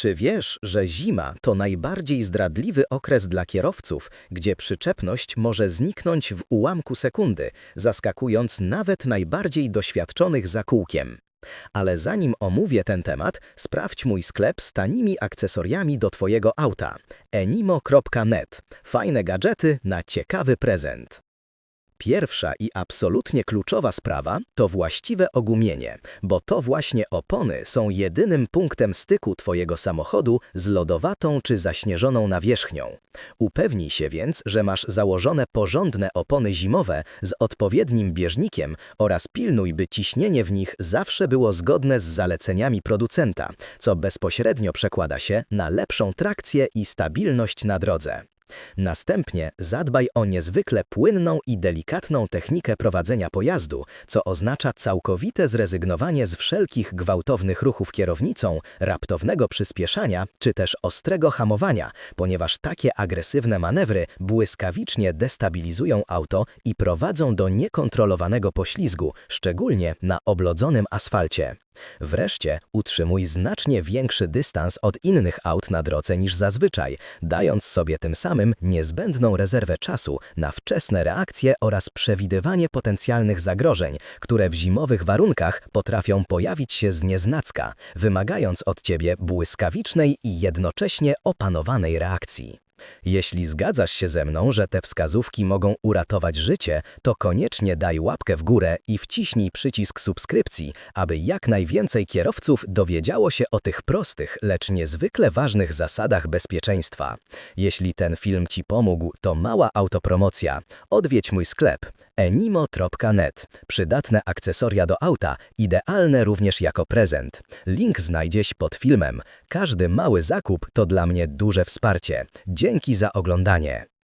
Czy wiesz, że zima to najbardziej zdradliwy okres dla kierowców, gdzie przyczepność może zniknąć w ułamku sekundy, zaskakując nawet najbardziej doświadczonych za kółkiem? Ale zanim omówię ten temat, sprawdź mój sklep z tanimi akcesoriami do Twojego auta. enimo.net. Fajne gadżety na ciekawy prezent. Pierwsza i absolutnie kluczowa sprawa to właściwe ogumienie, bo to właśnie opony są jedynym punktem styku Twojego samochodu z lodowatą czy zaśnieżoną nawierzchnią. Upewnij się więc, że masz założone porządne opony zimowe z odpowiednim bieżnikiem oraz pilnuj, by ciśnienie w nich zawsze było zgodne z zaleceniami producenta, co bezpośrednio przekłada się na lepszą trakcję i stabilność na drodze. Następnie zadbaj o niezwykle płynną i delikatną technikę prowadzenia pojazdu, co oznacza całkowite zrezygnowanie z wszelkich gwałtownych ruchów kierownicą, raptownego przyspieszania czy też ostrego hamowania, ponieważ takie agresywne manewry błyskawicznie destabilizują auto i prowadzą do niekontrolowanego poślizgu, szczególnie na oblodzonym asfalcie. Wreszcie utrzymuj znacznie większy dystans od innych aut na drodze niż zazwyczaj, dając sobie tym samym niezbędną rezerwę czasu na wczesne reakcje oraz przewidywanie potencjalnych zagrożeń, które w zimowych warunkach potrafią pojawić się z nieznacka, wymagając od ciebie błyskawicznej i jednocześnie opanowanej reakcji. Jeśli zgadzasz się ze mną, że te wskazówki mogą uratować życie, to koniecznie daj łapkę w górę i wciśnij przycisk subskrypcji, aby jak najwięcej kierowców dowiedziało się o tych prostych, lecz niezwykle ważnych zasadach bezpieczeństwa. Jeśli ten film Ci pomógł, to mała autopromocja. Odwiedź mój sklep enimo.net. Przydatne akcesoria do auta, idealne również jako prezent. Link znajdziesz pod filmem. Każdy mały zakup to dla mnie duże wsparcie. Dzięki za oglądanie.